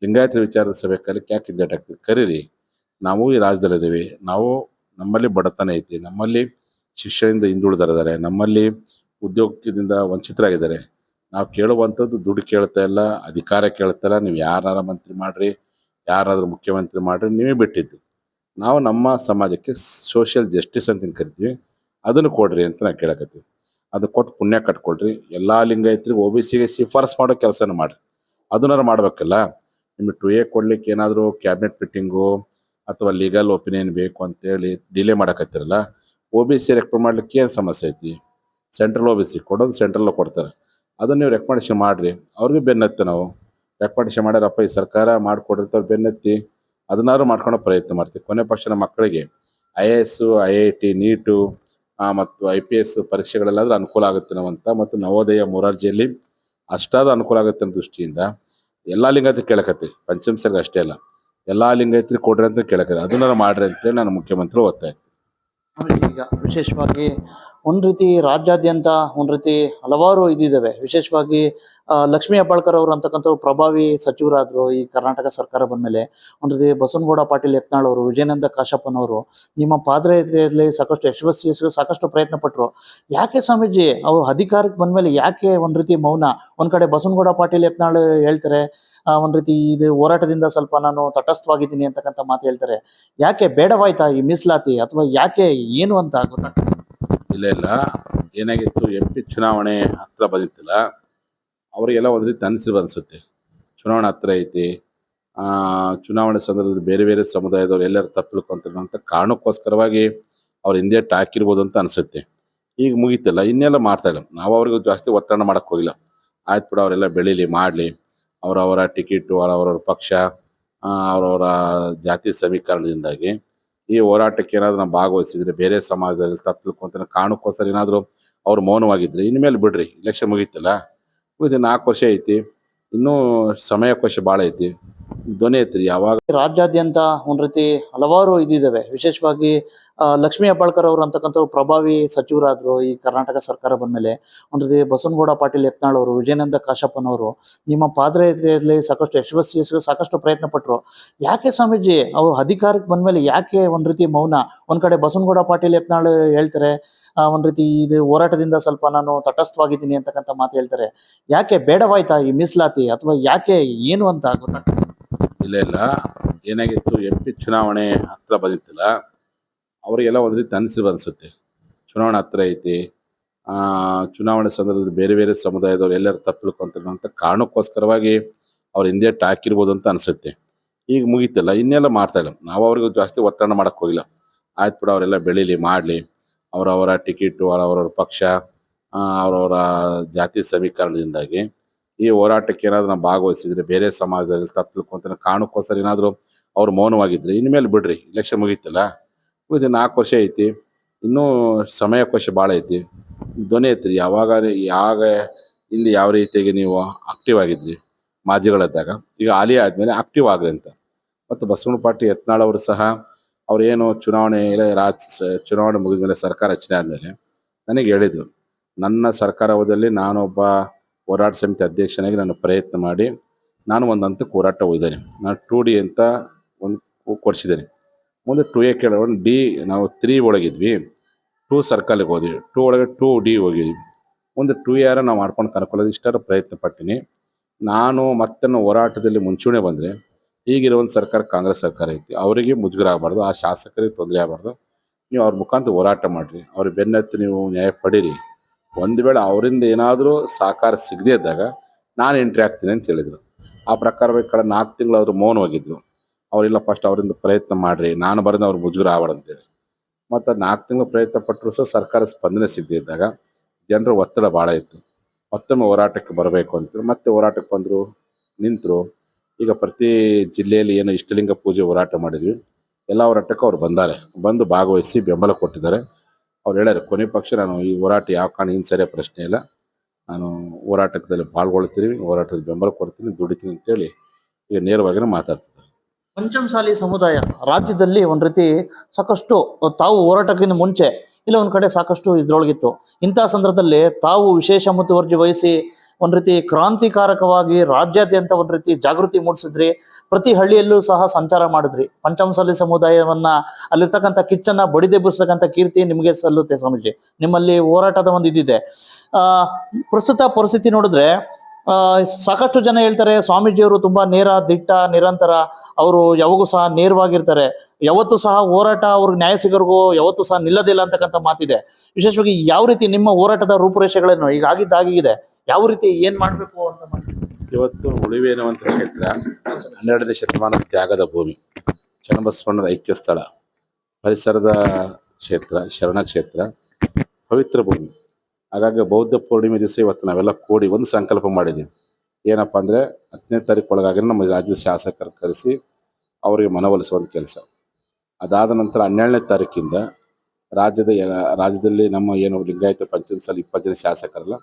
ಲಿಂಗಾಯತರ ವಿಚಾರದ ಸಭೆ ಕಲಿಕ್ಕೆ ಯಾಕೆ ಹಿಂದೇಟ್ ಆಗ್ತೀವಿ ಕರೀರಿ. ನಾವು ಈ ರಾಜ್ಯದಲ್ಲಿದ್ದೀವಿ ನಾವು ನಮ್ಮಲ್ಲಿ ಬಡತನ ಐತಿ. ನಮ್ಮಲ್ಲಿ ಶಿಕ್ಷಣದಿಂದ ಹಿಂದುಳಿದಿದ್ದಾರೆ ನಮ್ಮಲ್ಲಿ ಉದ್ಯೋಗದಿಂದ ವಂಚಿತರಾಗಿದ್ದಾರೆ. ನಾವು ಕೇಳುವಂಥದ್ದು ದುಡ್ಡು ಕೇಳ್ತಾ ಇಲ್ಲ, ಅಧಿಕಾರ ಕೇಳ್ತಾ ಇಲ್ಲ. ನೀವು ಯಾರನ್ನಾರ ಮಂತ್ರಿ ಮಾಡಿರಿ, ಯಾರಾದರೂ ಮುಖ್ಯಮಂತ್ರಿ ಮಾಡಿರಿ, ನೀವೇ ಬಿಟ್ಟಿದ್ದು. ನಾವು ನಮ್ಮ ಸಮಾಜಕ್ಕೆ ಸೋಷಿಯಲ್ ಜಸ್ಟಿಸ್ ಅಂತ ಕರಿತೀವಿ. ಅದನ್ನು ಕೊಡ್ರಿ ಅಂತ ನಾವು ಕೇಳಕತ್ತೀವಿ ಅದು ಕೊಟ್ಟು ಪುಣ್ಯ ಕಟ್ಕೊಳ್ರಿ. ಎಲ್ಲ ಲಿಂಗಾಯತರಿಗೆ ಓ ಬಿ ಸಿಗೆ ಶಿಫಾರಸ್ ಮಾಡೋ ಕೆಲಸನ ಮಾಡ್ರಿ. ಅದನ್ನಾರು ಮಾಡಬೇಕಲ್ಲ? ನಿಮಗೆ ಟು ಎ ಕೊಡ್ಲಿಕ್ಕೆ ಏನಾದರೂ ಕ್ಯಾಬಿನೆಟ್ ಫಿಟ್ಟಿಂಗು ಅಥವಾ ಲೀಗಲ್ ಒಪಿನಿಯನ್ ಬೇಕು ಅಂತೇಳಿ ಡಿಲೇ ಮಾಡಕತ್ತಿರಲ್ಲ? ಓ ಬಿ ಸಿ ರೆಕಮೆಂಡ್ ಮಾಡ್ಲಿಕ್ಕೆ ಏನು ಸಮಸ್ಯೆ ಐತಿ? ಸೆಂಟ್ರಲ್ ಓ ಬಿ ಸಿ ಕೊಡೋದು ಸೆಂಟ್ರಲ್ ಕೊಡ್ತಾರೆ. ಅದನ್ನು ನೀವು ರೆಕಮೆಂಡೇಶನ್ ಮಾಡಿರಿ. ಅವ್ರಿಗೂ ಬೆನ್ನತ್ತೆ ನಾವು. ರೆಕಮೆಂಡೇಶನ್ ಮಾಡ್ಯಾರಪ್ಪ, ಈ ಸರ್ಕಾರ ಮಾಡಿಕೊಡಿರ್ತಾರೆ ಬೆನ್ನತ್ತಿ. ಅದನ್ನಾದ್ರು ಮಾಡ್ಕೊಳೋ ಪ್ರಯತ್ನ ಮಾಡ್ತೀವಿ. ಕೊನೆ ಪಕ್ಷ ನಮ್ಮ ಮಕ್ಕಳಿಗೆ I A S I I T NEET ಮತ್ತು ಐ ಪಿ ಎಸ್ ಪರೀಕ್ಷೆಗಳಲ್ಲಾದರೂ ಅನುಕೂಲ ಆಗುತ್ತೆ ನಾವು ಅಂತ ಮತ್ತು ನವೋದಯ ಮೊರಾರ್ಜಿಯಲ್ಲಿ ಅಷ್ಟಾದ ಅನುಕೂಲ ಆಗುತ್ತೆ ಅನ್ನೋ ದೃಷ್ಟಿಯಿಂದ ಎಲ್ಲ ಲಿಂಗಾಯತರಿಗೆ ಕೇಳಕತ್ತೀವಿ. ಪಂಚಮಸರಿಗೆ ಸರ್ಗ ಅಷ್ಟೇ ಅಲ್ಲ. ಎಲ್ಲ ಲಿಂಗಾಯತರಿಗೆ ಕೊಡ್ರಿ ಅಂತ ಕೇಳಕತ್ತೆ ಅದನ್ನ ಮಾಡ್ರಿ ಅಂತೇಳಿ ನಾನು ಮುಖ್ಯಮಂತ್ರಿ ಆಮೇಲೆ ಈಗ ವಿಶೇಷವಾಗಿ ಒಂದ್ ರೀತಿ ರಾಜ್ಯಾದ್ಯಂತ ಒಂದ್ ರೀತಿ ಹಲವಾರು ಇದಿದ್ದಾವೆ ವಿಶೇಷವಾಗಿ ಲಕ್ಷ್ಮೀ ಹೆಬ್ಬಾಳ್ಕರ್ ಅವರು ಅಂತಕ್ಕಂಥವ್ರು ಪ್ರಭಾವಿ ಸಚಿವರಾದ್ರು ಈ ಕರ್ನಾಟಕ ಸರ್ಕಾರ ಬಂದ್ಮೇಲೆ. ಒಂದ್ ರೀತಿ ಬಸವನಗೌಡ ಪಾಟೀಲ್ ಯತ್ನಾಳ್ ಅವರು, ವಿಜಯನಂದ ಕಾಶಪ್ಪನವರು ನಿಮ್ಮ ಪಾದಯಾತ್ರೆಯಲ್ಲಿ ಸಾಕಷ್ಟು ಯಶಸ್ವಿ, ಸಾಕಷ್ಟು ಪ್ರಯತ್ನ ಪಟ್ರು. ಯಾಕೆ ಸ್ವಾಮೀಜಿ? ಅವ್ರು ಅಧಿಕಾರಕ್ಕೆ ಬಂದ್ಮೇಲೆ ಯಾಕೆ ಒಂದ್ ರೀತಿ ಮೌನ? ಒಂದ್ ಕಡೆ ಬಸವನಗೌಡ ಪಾಟೀಲ್ ಯತ್ನಾಳ್ ಹೇಳ್ತಾರೆ ಒಂದ್ ರೀತಿ ಇದು ಹೋರಾಟದಿಂದ ಸ್ವಲ್ಪ ನಾನು ತಟಸ್ಥವಾಗಿದ್ದೀನಿ ಅಂತಕ್ಕಂಥ ಮಾತು ಹೇಳ್ತಾರೆ. ಯಾಕೆ ಬೇಡವಾಯ್ತಾ ಈ ಮೀಸಲಾತಿ? ಅಥವಾ ಯಾಕೆ ಏನು ಅಂತ ಗೊತ್ತಾಗ್ತದೆ ಇಲ್ಲ ಏನಾಗಿತ್ತು, ಎಂ ಪಿ ಚುನಾವಣೆ ಹತ್ರ ಬಂದಿತ್ತಲ್ಲ, ಅವರಿಗೆಲ್ಲ ಒಂದು ರೀತಿ ಅನಿಸಿರು ಅನಿಸುತ್ತೆ ಚುನಾವಣೆ ಹತ್ರ ಐತಿ. ಚುನಾವಣೆ ಸಂದರ್ಭದಲ್ಲಿ ಬೇರೆ ಬೇರೆ ಸಮುದಾಯದವ್ರು ಎಲ್ಲರೂ ತಪ್ಪಿಳ್ಕೊಂತಾರೆ ಅಂತ ಕಾರಣಕ್ಕೋಸ್ಕರವಾಗಿ ಅವ್ರು ಹಿಂದೆ ಟಾಕಿರ್ಬೋದು ಅಂತ ಅನಿಸುತ್ತೆ. ಈಗ ಮುಗೀತಲ್ಲ, ಇನ್ನೆಲ್ಲ ಮಾಡ್ತಾ ಇಲ್ಲ. ನಾವು ಅವ್ರಿಗೂ ಜಾಸ್ತಿ ಒತ್ತಡ ಮಾಡಕ್ಕೆ ಹೋಗಿಲ್ಲ. ಆಯ್ತು ಬಿಡ, ಅವರೆಲ್ಲ ಬೆಳೀಲಿ, ಮಾಡಲಿ. ಅವರವರ ಟಿಕೆಟು, ಅವರವರ ಪಕ್ಷ ಅವರವರ ಜಾತಿ ಸಮೀಕರಣದಿಂದಾಗಿ. ಈ ಹೋರಾಟಕ್ಕೆ ಏನಾದ್ರು ನಾವು ಭಾಗವಹಿಸಿದ್ರೆ ಬೇರೆ ಸಮಾಜದಲ್ಲಿ ತಪ್ಪಲ್ಕೊಂತ ಕಾರಣಕ್ಕೋಸ್ಕರ ಏನಾದರೂ ಅವ್ರು ಮೌನವಾಗಿದ್ರೆ ಇನ್ಮೇಲೆ ಬಿಡ್ರಿ ಇಲೆಕ್ಷನ್ ಮುಗೀತಲ್ಲ. ಮುಗಿದು ನಾಲ್ಕು ವರ್ಷ ಐತಿ, ಇನ್ನೂ ಸಮಯಾವಕಾಶ ಭಾಳ ಐತಿ. ಧ್ವನಿ ಯಾವಾಗ? ರಾಜ್ಯಾದ್ಯಂತ ಒಂದ್ ರೀತಿ ಹಲವಾರು ಇದಿದ್ದಾವೆ ವಿಶೇಷವಾಗಿ ಲಕ್ಷ್ಮೀ ಹೆಬ್ಬಾಳ್ಕರ್ ಅವರು ಅಂತಕ್ಕಂಥವ್ರು ಪ್ರಭಾವಿ ಸಚಿವರಾದ್ರು ಈ ಕರ್ನಾಟಕ ಸರ್ಕಾರ ಬಂದ್ಮೇಲೆ ಒಂದ್ ರೀತಿ ಬಸವನಗೌಡ ಪಾಟೀಲ್ ಯತ್ನಾಳ್ ಅವರು, ವಿಜಯನಂದ ಕಾಶಪ್ಪನವರು ನಿಮ್ಮ ಪಾದಯಾತ್ರೆಯಲ್ಲಿ ಸಾಕಷ್ಟು ಯಶಸ್ವಿ, ಸಾಕಷ್ಟು ಪ್ರಯತ್ನ ಪಟ್ರು. ಯಾಕೆ ಸ್ವಾಮೀಜಿ, ಅವ್ರು ಅಧಿಕಾರಕ್ಕೆ ಬಂದ್ಮೇಲೆ ಯಾಕೆ ಒಂದ್ ರೀತಿ ಮೌನ? ಒಂದ್ ಕಡೆ ಬಸವನಗೌಡ ಪಾಟೀಲ್ ಯತ್ನಾಳ್ ಹೇಳ್ತಾರೆ ಒಂದ್ ರೀತಿ ಇದು ಹೋರಾಟದಿಂದ ಸ್ವಲ್ಪ ನಾನು ತಟಸ್ಥವಾಗಿದ್ದೀನಿ ಅಂತಕ್ಕಂಥ ಮಾತು ಹೇಳ್ತಾರೆ. ಯಾಕೆ ಬೇಡವಾಯ್ತಾ ಈ ಮೀಸಲಾತಿ? ಅಥವಾ ಯಾಕೆ ಏನು ಅಂತ ಗೊತ್ತಾಗ್ತದೆ ಇಲ್ಲ ಏನಾಗಿತ್ತು, ಎಂ ಪಿ ಚುನಾವಣೆ ಹತ್ರ ಬಂದಿತ್ತಲ್ಲ, ಅವರಿಗೆಲ್ಲ ಒಂದು ರೀತಿ ಅನಿಸಿರು ಅನಿಸುತ್ತೆ ಚುನಾವಣೆ ಹತ್ರ ಐತಿ. ಚುನಾವಣೆ ಸಂದರ್ಭದಲ್ಲಿ ಬೇರೆ ಬೇರೆ ಸಮುದಾಯದವ್ರು ಎಲ್ಲರೂ ತಪ್ಪಿಳ್ಕೊಂತಾರೆ ಅಂತ ಕಾರಣಕ್ಕೋಸ್ಕರವಾಗಿ ಅವ್ರು ಹಿಂದೆ ಟಾಕಿರ್ಬೋದು ಅಂತ ಅನಿಸುತ್ತೆ. ಈಗ ಮುಗೀತಲ್ಲ, ಇನ್ನೆಲ್ಲ ಮಾಡ್ತಾ ಇಲ್ಲ. ನಾವು ಅವ್ರಿಗೂ ಜಾಸ್ತಿ ಒತ್ತಡ ಮಾಡಕ್ಕೆ ಹೋಗಿಲ್ಲ. ಆಯ್ತು ಬಿಡ, ಅವರೆಲ್ಲ ಬೆಳೀಲಿ, ಮಾಡಲಿ. ಅವರವರ ಟಿಕೆಟು, ಅವರವರ ಪಕ್ಷ ಅವರವರ ಜಾತಿ ಸಮೀಕರಣದಿಂದಾಗಿ. ಈ ಹೋರಾಟಕ್ಕೆ ಏನಾದ್ರು ನಾವು ಭಾಗವಹಿಸಿದ್ರೆ, ಬೇರೆ ಸಮಾಜದಲ್ಲಿ ತಪ್ಪಲ್ಕೊಂತ ಕಾರಣಕ್ಕೋಸ್ಕರ ಏನಾದರೂ ಅವ್ರು ಮೌನವಾಗಿದ್ರೆ, ಇನ್ಮೇಲೆ ಬಿಡ್ರಿ ಇಲೆಕ್ಷನ್ ಮುಗೀತಲ್ಲ. ಮುಗಿದು ನಾಲ್ಕು ವರ್ಷ ಐತಿ, ಇನ್ನೂ ಸಮಯಾವಕಾಶ ಭಾಳ ಐತಿ. ಧ್ವನಿ ಐತ್ರಿ, ಯಾವಾಗ ಯಾವಾಗ ಇಲ್ಲಿ ಯಾವ ರೀತಿಯಾಗಿ ನೀವು ಆಕ್ಟಿವ್ ಆಗಿದ್ರಿ ಮಾಜಿಗಳಿದ್ದಾಗ ಈಗ ಆಲಿ ಆದಮೇಲೆ ಆಕ್ಟಿವ್ ಆಗಲಿ ಅಂತ. ಮತ್ತು ಬಸವಣ್ಣ ಪಾಟೀಲ್ ಯತ್ನಾಳ್ ಅವರು ಸಹ ಅವರೇನು ಚುನಾವಣೆ ರಾಜ್ ರಾಜ್ಯ ಚುನಾವಣೆ ಮುಗಿದ ಮೇಲೆ ಸರ್ಕಾರ ರಚನೆ ಆದಮೇಲೆ, ನನಗೆ ಹೇಳಿದರು, ನನ್ನ ಸರ್ಕಾರದಲ್ಲಿ ನಾನೊಬ್ಬ ಹೋರಾಟ ಸಮಿತಿ ಅಧ್ಯಕ್ಷನಾಗಿ ನಾನು ಪ್ರಯತ್ನ ಮಾಡಿ ನಾನು ಒಂದು ಹಂತಕ್ಕೆ ಹೋರಾಟ ಹೋಗಿದ್ದೇನೆ. ನಾನು ಟೂ ಡಿ ಅಂತ ಒಂದು ಕೊಡಿಸಿದ್ದೇನೆ. ಮುಂದೆ ಟು ಎ ಕೇಳ ಒಂದು ಡಿ ನಾವು ತ್ರೀ ಒಳಗಿದ್ವಿ. ಟೂ ಸರ್ಕಲ್ಗೆ ಹೋದ್ವಿ. ಟೂ ಒಳಗೆ ಟೂ ಡಿ ಹೋಗಿದ್ವಿ. ಒಂದು ಟೂ ಇಯರ್ ನಾವು ಮಾಡ್ಕೊಂಡು ಕರ್ಕೊಳ್ಳೋದು ಇಷ್ಟರ ಪ್ರಯತ್ನ ಪಟ್ಟಿನಿ. ನಾನು ಮತ್ತೆ ಹೋರಾಟದಲ್ಲಿ ಮುಂಚೂಣೆ ಬಂದರೆ ಈಗಿರೋ ಒಂದು ಸರ್ಕಾರ ಕಾಂಗ್ರೆಸ್ ಸರ್ಕಾರ ಐತಿ. ಅವರಿಗೆ ಮುಜುಗರ ಆಗಬಾರ್ದು ಆ ಶಾಸಕರಿಗೆ ತೊಂದರೆ ಆಗಬಾರ್ದು. ನೀವು ಅವ್ರ ಮುಖಾಂತರ ಹೋರಾಟ ಮಾಡಿರಿ. ಅವ್ರ ಬೆನ್ನತ್ತಿ ನೀವು ನ್ಯಾಯ ಪಡೀರಿ. ಒಂದು ವೇಳೆ ಅವರಿಂದ ಏನಾದರೂ ಸಹಕಾರ ಸಿಗದೇ ಇದ್ದಾಗ ನಾನು ಎಂಟ್ರಿ ಆಗ್ತೀನಿ ಅಂತ ಹೇಳಿದರು. ಆ ಪ್ರಕಾರವಾಗಿ ಕಳೆದ ನಾಲ್ಕು ತಿಂಗಳು ಅವರು ಮೌನವಾಗಿದ್ದರು ಅವರಿಲ್ಲ ಫಸ್ಟ್ ಅವರಿಂದ ಪ್ರಯತ್ನ ಮಾಡಿರಿ. ನಾನು ಬರೆದ ಅವ್ರು ಮುಜುಗರ ಅಂತೇಳಿ. ಮತ್ತು ನಾಲ್ಕು ತಿಂಗಳು ಪ್ರಯತ್ನ ಪಟ್ಟರು ಸಹ ಸರ್ಕಾರ ಸ್ಪಂದನೆ ಸಿಗದೇ ಇದ್ದಾಗ ಜನರು ಒತ್ತಡ ಭಾಳ ಇತ್ತು. ಮತ್ತೊಮ್ಮೆ ಹೋರಾಟಕ್ಕೆ ಬರಬೇಕು ಅಂತೇಳಿ ಮತ್ತೆ ಹೋರಾಟಕ್ಕೆ ಬಂದರು, ನಿಂತರು. ಈಗ ಪ್ರತಿ ಜಿಲ್ಲೆಯಲ್ಲಿ ಏನು ಇಷ್ಟಲಿಂಗ ಪೂಜೆ ಹೋರಾಟ ಮಾಡಿದ್ವಿ. ಎಲ್ಲ ಹೋರಾಟಕ್ಕೂ ಅವ್ರು ಬಂದಾರೆ. ಬಂದು ಭಾಗವಹಿಸಿ ಬೆಂಬಲ ಕೊಟ್ಟಿದ್ದಾರೆ. ಅವ್ರು ಹೇಳ್ಯಾರ, ಕೊನೆ ಪಕ್ಷ ನಾನು ಈ ಹೋರಾಟ ಯಾವ ಕಾರಣ ಸರಿಯ ಪ್ರಶ್ನೆ ಇಲ್ಲ. ನಾನು ಹೋರಾಟದಲ್ಲಿ ಪಾಲ್ಗೊಳ್ತೀನಿ ಹೋರಾಟದ ಬೆಂಬಲ ಕೊಡ್ತೀನಿ, ದುಡಿತೀನಿ ಅಂತೇಳಿ ಈಗ ನೇರವಾಗಿನೇ ಮಾತಾಡ್ತಿದ್ದಾರೆ. ಪಂಚಮಸಾಲಿ ಸಮುದಾಯ ರಾಜ್ಯದಲ್ಲಿ ಒಂದು ರೀತಿ ಸಾಕಷ್ಟು ತಾವು ಹೋರಾಟಕ್ಕಿಂತ ಮುಂಚೆ, ಇಲ್ಲ ಒಂದು ಕಡೆ ಸಾಕಷ್ಟು ಇದ್ರೊಳಗಿತ್ತು. ಇಂಥ ಸಂದರ್ಭದಲ್ಲಿ ತಾವು ವಿಶೇಷ ಮುತುವರ್ಜಿ ವಹಿಸಿ ಒಂದ್ ರೀತಿ ಕ್ರಾಂತಿಕಾರಕವಾಗಿ ರಾಜ್ಯಾದ್ಯಂತ ಒಂದ್ ರೀತಿ ಜಾಗೃತಿ ಮೂಡಿಸಿದ್ರಿ. ಪ್ರತಿ ಹಳ್ಳಿಯಲ್ಲೂ ಸಹ ಸಂಚಾರ ಮಾಡಿದ್ರಿ. ಪಂಚಮಸಾಲಿ ಸಮುದಾಯವನ್ನ ಅಲ್ಲಿರ್ತಕ್ಕಂಥ ಕಿಚ್ಚನ್ನ ಬಡಿದೆಬ್ಬಿಸ್ತಕ್ಕಂಥ ಕೀರ್ತಿ ನಿಮಗೆ ಸಲ್ಲುತ್ತೆ ಸ್ವಾಮೀಜಿ. ನಿಮ್ಮಲ್ಲಿ ಹೋರಾಟದ ಒಂದು ಇದಿದೆ. ಆ, ಪ್ರಸ್ತುತ ಪರಿಸ್ಥಿತಿ ನೋಡಿದ್ರೆ ಸಾಕಷ್ಟು ಜನ ಹೇಳ್ತಾರೆ, ಸ್ವಾಮೀಜಿಯವರು ತುಂಬಾ ನೇರ, ದಿಟ್ಟ, ನಿರಂತರ, ಅವರು ಯಾವಾಗೂ ಸಹ ನೇರವಾಗಿರ್ತಾರೆ. ಯಾವತ್ತು ಸಹ ಹೋರಾಟ ಅವ್ರ ನ್ಯಾಯ ಸಿಗೋರ್ಗೂ, ಯಾವತ್ತು ಸಹ ನಿಲ್ಲದಿಲ್ಲ ಅಂತಕ್ಕಂತ ಮಾತಿದೆ. ವಿಶೇಷವಾಗಿ ಯಾವ ರೀತಿ ನಿಮ್ಮ ಹೋರಾಟದ ರೂಪುರೇಷೆಗಳೇನು ಈಗ ಆಗಿದ್ದಾಗಿದೆ ಯಾವ ರೀತಿ ಏನ್ ಮಾಡ್ಬೇಕು ಅಂತ? ಇವತ್ತು ಉಳಿವೆ ಅನ್ನುವಂತ ಕ್ಷೇತ್ರ ಹನ್ನೆರಡನೇ ಶತಮಾನ ತ್ಯಾಗದ ಭೂಮಿ, ಚನ್ನಬಸವಣ್ಣನ ಐಕ್ಯ ಸ್ಥಳ, ಪರಿಸರದ ಕ್ಷೇತ್ರ, ಶರಣ ಕ್ಷೇತ್ರ, ಪವಿತ್ರ ಭೂಮಿ. ಹಾಗಾಗಿ ಬೌದ್ಧ ಪೂರ್ಣಿಮೆ ದಿವಸ ಇವತ್ತು ನಾವೆಲ್ಲ ಕೂಡಿ ಒಂದು ಸಂಕಲ್ಪ ಮಾಡಿದ್ದೀವಿ. ಏನಪ್ಪ ಅಂದರೆ ಹತ್ತನೇ ತಾರೀಕು ಒಳಗಾಗಿ ನಮ್ಮ ರಾಜ್ಯದ ಶಾಸಕರು ಕರೆಸಿ ಅವರಿಗೆ ಮನವೊಲಿಸುವಂಥ ಕೆಲಸ. ಅದಾದ ನಂತರ ಹನ್ನೆರಡನೇ ತಾರೀಕಿಂದ ರಾಜ್ಯದ ರಾಜ್ಯದಲ್ಲಿ ನಮ್ಮ ಏನು ಲಿಂಗಾಯತ ಪಂಚಾಯತ್ ಇಪ್ಪತ್ತು ಜನ ಶಾಸಕರಲ್ಲ,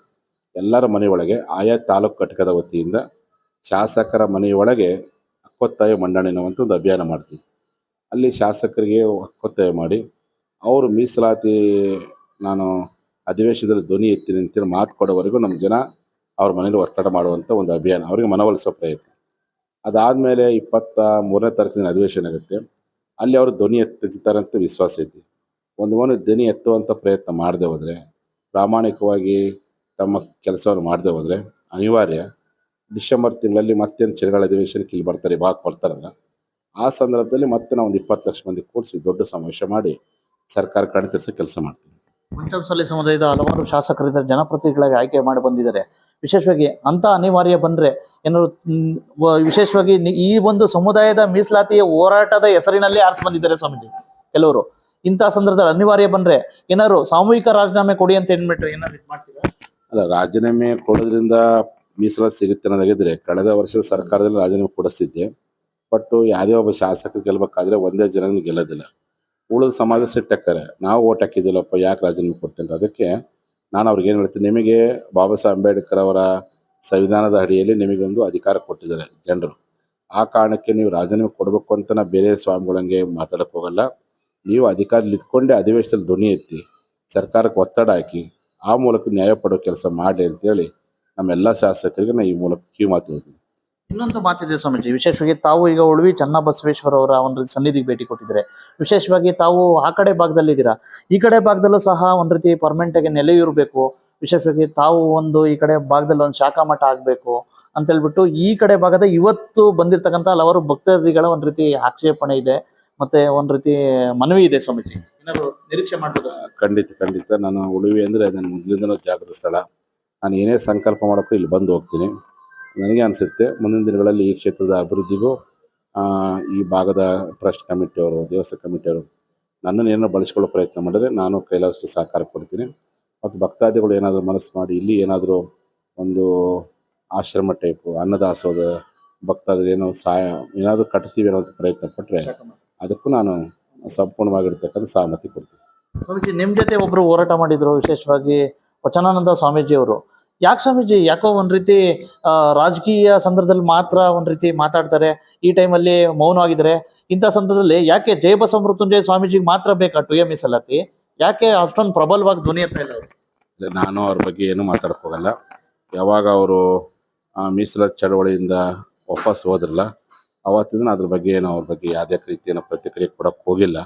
ಎಲ್ಲರ ಮನೆಯೊಳಗೆ ಆಯಾ ತಾಲೂಕು ಘಟಕದ ವತಿಯಿಂದ ಶಾಸಕರ ಮನೆಯೊಳಗೆ ಹಕ್ಕೊತ್ತಾಯ ಅನ್ನುವಂಥ ಒಂದು ಅಭಿಯಾನ ಮಾಡ್ತೀವಿ. ಅಲ್ಲಿ ಶಾಸಕರಿಗೆ ಹಕ್ಕೊತ್ತಾಯ ಮಾಡಿ, ಅವರು ಮೀಸಲಾತಿ ನಾನು ಅಧಿವೇಶನದಲ್ಲಿ ಧ್ವನಿ ಎತ್ತಿ ನಿಂತಿರೋ ಮಾತು ಕೊಡೋವರೆಗೂ ನಮ್ಮ ಜನ ಅವ್ರ ಮನೇಲಿ ಒತ್ತಡ ಮಾಡುವಂಥ ಒಂದು ಅಭಿಯಾನ. ಅವರಿಗೆ ಮನವೊಲಿಸೋ ಪ್ರಯತ್ನ. ಅದಾದಮೇಲೆ ಇಪ್ಪತ್ತ ಮೂರನೇ ತಾರೀಕಿನ ಅಧಿವೇಶನ ಆಗುತ್ತೆ. ಅಲ್ಲಿ ಅವರು ಧ್ವನಿ ಎತ್ತಿದ್ದಾರೆ ಅಂತ ವಿಶ್ವಾಸ ಐತಿ ಒಂದು ಮನೆ ಧ್ವನಿ ಎತ್ತುವಂಥ ಪ್ರಯತ್ನ ಮಾಡದೆ ಹೋದರೆ, ಪ್ರಾಮಾಣಿಕವಾಗಿ ತಮ್ಮ ಕೆಲಸವನ್ನು ಮಾಡದೆ ಹೋದರೆ ಅನಿವಾರ್ಯ. ಡಿಸೆಂಬರ್ ತಿಂಗಳಲ್ಲಿ ಮತ್ತೇನು ಚಳಿಗಾಲ ಅಧಿವೇಶನಕ್ಕೆ ಇಲ್ಲಿ ಬರ್ತಾರೆ ಬಾಕ್ ಬರ್ತಾರಲ್ಲ ಆ ಸಂದರ್ಭದಲ್ಲಿ ಮತ್ತೆ ನಾವು ಒಂದು ಇಪ್ಪತ್ತು ಲಕ್ಷ ಮಂದಿ ಕೂಡಿಸಿ ದೊಡ್ಡ ಸಮಾವೇಶ ಮಾಡಿ ಸರ್ಕಾರ ಕಣ್ತರಿಸೋ ಕೆಲಸ ಮಾಡ್ತೀವಿ. ಪಂಚಮಸಾಲಿ ಸಮುದಾಯದ ಹಲವಾರು ಶಾಸಕರಿದ್ದಾರೆ ಜನಪ್ರತಿನಿಧಿಗಳಾಗಿ ಆಯ್ಕೆ ಮಾಡಿ ಬಂದಿದ್ದಾರೆ. ವಿಶೇಷವಾಗಿ ಅಂತ ಅನಿವಾರ್ಯ ಬಂದ್ರೆ ಏನಾದ್ರು ವಿಶೇಷವಾಗಿ ಈ ಒಂದು ಸಮುದಾಯದ ಮೀಸಲಾತಿಯ ಹೋರಾಟದ ಹೆಸರಿನಲ್ಲಿ ಆರಿಸಿ ಬಂದಿದ್ದಾರೆ ಸ್ವಾಮೀಜಿ, ಕೆಲವರು. ಇಂತಹ ಸಂದರ್ಭದಲ್ಲಿ ಅನಿವಾರ್ಯ ಬಂದ್ರೆ ಏನಾದ್ರು ಸಾಮೂಹಿಕ ರಾಜೀನಾಮೆ ಕೊಡಿ ಅಂತ ಏನ್ಬಿಟ್ರೆ ಏನಾದ್ರು ಮಾಡ್ತೀರಾ? ಅಲ್ಲ, ರಾಜೀನಾಮೆ ಕೊಡೋದ್ರಿಂದ ಮೀಸಲಾತಿ ಸಿಗುತ್ತೆ ಅನ್ನೋದಾಗಿದ್ರೆ ಕಳೆದ ವರ್ಷದ ಸರ್ಕಾರದಲ್ಲಿ ರಾಜೀನಾಮೆ ಕೊಡಿಸ್ತಿದ್ದೆ. ಬಟ್ ಯಾವುದೇ ಒಬ್ಬ ಶಾಸಕ ಗೆಲ್ಲಬೇಕಾದ್ರೆ ಒಂದೇ ಜನ ಗೆಲ್ಲೋದಿಲ್ಲ. ಉಳಿದ ಸಮಾಜ ಸಿಟ್ಟಾಕ್ತಾರೆ ನಾವು ಓಟ್ ಹಾಕಿದ್ದಿಲ್ಲಪ್ಪ, ಯಾಕೆ ರಾಜೀನಾಮೆ ಕೊಟ್ಟೆ ಅಂತ ಅದಕ್ಕೆ ನಾನು ಅವ್ರಿಗೆ ಏನು ಹೇಳ್ತೀನಿ, ನಿಮಗೆ ಬಾಬಾ ಸಾಹೇಬ್ ಅಂಬೇಡ್ಕರ್ ಅವರ ಸಂವಿಧಾನದ ಅಡಿಯಲ್ಲಿ ನಿಮಗೊಂದು ಅಧಿಕಾರ ಕೊಟ್ಟಿದ್ದಾರೆ ಜನರು. ಆ ಕಾರಣಕ್ಕೆ ನೀವು ರಾಜೀನಾಮೆ ಕೊಡಬೇಕು ಅಂತ ನಾ ಬೇರೆ ಸ್ವಾಮಿಗಳಂಗೆ ಮಾತಾಡಕ್ಕೆ ಹೋಗಲ್ಲ. ನೀವು ಅಧಿಕಾರದಲ್ಲಿ ಇದ್ಕೊಂಡೇ ಅಧಿವೇಶನದಲ್ಲಿ ಧ್ವನಿ ಎತ್ತಿ, ಸರ್ಕಾರಕ್ಕೆ ಒತ್ತಡ ಹಾಕಿ, ಆ ಮೂಲಕ ನ್ಯಾಯ ಪಡೋ ಕೆಲಸ ಮಾಡಲಿ ಅಂತೇಳಿ ನಮ್ಮೆಲ್ಲ ಶಾಸಕರಿಗೆ ನಾನು ಈ ಮೂಲಕ ಕಿವಿ ಮಾತಾಡ್ತೀನಿ ಇನ್ನೊಂದು ಮಾತಿದೆ ಸ್ವಾಮೀಜಿ. ವಿಶೇಷವಾಗಿ ತಾವು ಈಗ ಉಳ್ವಿ ಚನ್ನಬಸವೇಶ್ವರ ಅವರ ಒಂದು ಸನ್ನಿಧಿಗೆ ಭೇಟಿ ಕೊಟ್ಟಿದ್ರೆ, ವಿಶೇಷವಾಗಿ ತಾವು ಆ ಕಡೆ ಭಾಗದಲ್ಲಿದ್ದೀರಾ ಈ ಕಡೆ ಭಾಗದಲ್ಲೂ ಸಹ ಒಂದ್ ರೀತಿ ಪರ್ಮನೆಂಟ್ ಆಗಿ ನೆಲೆ ಇರಬೇಕು. ವಿಶೇಷವಾಗಿ ತಾವು ಒಂದು ಈ ಕಡೆ ಭಾಗದಲ್ಲಿ ಒಂದು ಶಾಖಾ ಮಠ ಆಗ್ಬೇಕು ಅಂತ ಹೇಳ್ಬಿಟ್ಟು ಈ ಕಡೆ ಭಾಗದ ಇವತ್ತು ಬಂದಿರ್ತಕ್ಕಂಥ ಹಲವಾರು ಭಕ್ತಾದಿಗಳ ಒಂದ್ ರೀತಿ ಆಕ್ಷೇಪಣೆ ಇದೆ ಮತ್ತೆ ಒಂದ್ ರೀತಿ ಮನವಿ ಇದೆ ಸ್ವಾಮೀಜಿ. ಏನಾದ್ರು ನಿರೀಕ್ಷೆ ಮಾಡ್ತಾರೆ ಖಂಡಿತ ಖಂಡಿತ. ನಾನು ಉಳಿವಿ ಅಂದ್ರೆ ನನ್ನ ಮೊದಲಿಂದನೂ ಜಾಗೃತ ಸ್ಥಳ. ನಾನು ಏನೇ ಸಂಕಲ್ಪ ಮಾಡೋಕ್ಕೂ ಇಲ್ಲಿ ಬಂದು ಹೋಗ್ತೀನಿ. ನನಗೆ ಅನಿಸುತ್ತೆ ಮುಂದಿನ ದಿನಗಳಲ್ಲಿ ಈ ಕ್ಷೇತ್ರದ ಅಭಿವೃದ್ಧಿಗೂ ಈ ಭಾಗದ ಟ್ರಸ್ಟ್ ಕಮಿಟಿಯವರು ದೇವಸ್ಥಾನ ಕಮಿಟಿಯವರು ನನ್ನನ್ನು ಏನೋ ಬಳಸ್ಕೊಳ್ಳೋ ಪ್ರಯತ್ನ ಮಾಡಿದ್ರೆ ನಾನು ಕೈಲಾದಷ್ಟು ಸಹಕಾರ ಕೊಡ್ತೀನಿ. ಮತ್ತು ಭಕ್ತಾದಿಗಳು ಏನಾದರೂ ಮನಸ್ಸು ಮಾಡಿ ಇಲ್ಲಿ ಏನಾದರೂ ಒಂದು ಆಶ್ರಮ ಟೈಪು ಅನ್ನದಾಸೋದ ಭಕ್ತಾದಿಗಳು ಏನೋ ಸಹಾಯ ಏನಾದರೂ ಕಟ್ತೀವಿ ಅನ್ನೋ ಪ್ರಯತ್ನ ಪಟ್ಟರೆ ಅದಕ್ಕೂ ನಾನು ಸಂಪೂರ್ಣವಾಗಿರ್ತಕ್ಕಂಥ ಸಹಮತಿ ಕೊಡ್ತೀನಿ. ಸ್ವಾಮೀಜಿ ನಿಮ್ಮ ಜೊತೆ ಒಬ್ರು ಹೋರಾಟ ಮಾಡಿದರು ವಿಶೇಷವಾಗಿ ವಚನಾನಂದ ಸ್ವಾಮೀಜಿ ಅವರು ಯಾಕೆ ಸ್ವಾಮೀಜಿ? ಯಾಕೋ ಒಂದ್ ರೀತಿ ರಾಜಕೀಯ ಸಂದರ್ಭದಲ್ಲಿ ಮಾತ್ರ ಒಂದ್ ರೀತಿ ಮಾತಾಡ್ತಾರೆ. ಈ ಟೈಮಲ್ಲಿ ಆಗಿದ್ರೆ ಇಂಥ ಸಂದರ್ಭದಲ್ಲಿ ಯಾಕೆ ಜಯಬಸವ ಮೃತ್ಯುಂಜಯ ಸ್ವಾಮೀಜಿಗೆ ಮಾತ್ರ ಬೇಕಾ ಟು ಎ ಮೀಸಲಾತಿ ಯಾಕೆ ಅಷ್ಟೊಂದು ಪ್ರಬಲವಾಗಿ ಧ್ವನಿ ಅಂತ ಇಲ್ಲ ನಾನು ಅವ್ರ ಬಗ್ಗೆ ಏನು ಮಾತಾಡಕ್ ಹೋಗಲ್ಲ. ಯಾವಾಗ ಅವರು ಮೀಸಲಾತಿ ಚಳವಳಿಯಿಂದ ವಾಪಸ್ ಹೋದ್ರಲ್ಲ, ಅವತ್ತಿಂದ ಅದ್ರ ಬಗ್ಗೆ ಏನು ಅವ್ರ ಬಗ್ಗೆ ಯಾವುದೇ ರೀತಿಯ ಪ್ರತಿಕ್ರಿಯೆ ಕೊಡಕ್ಕೆ ಹೋಗಿಲ್ಲ.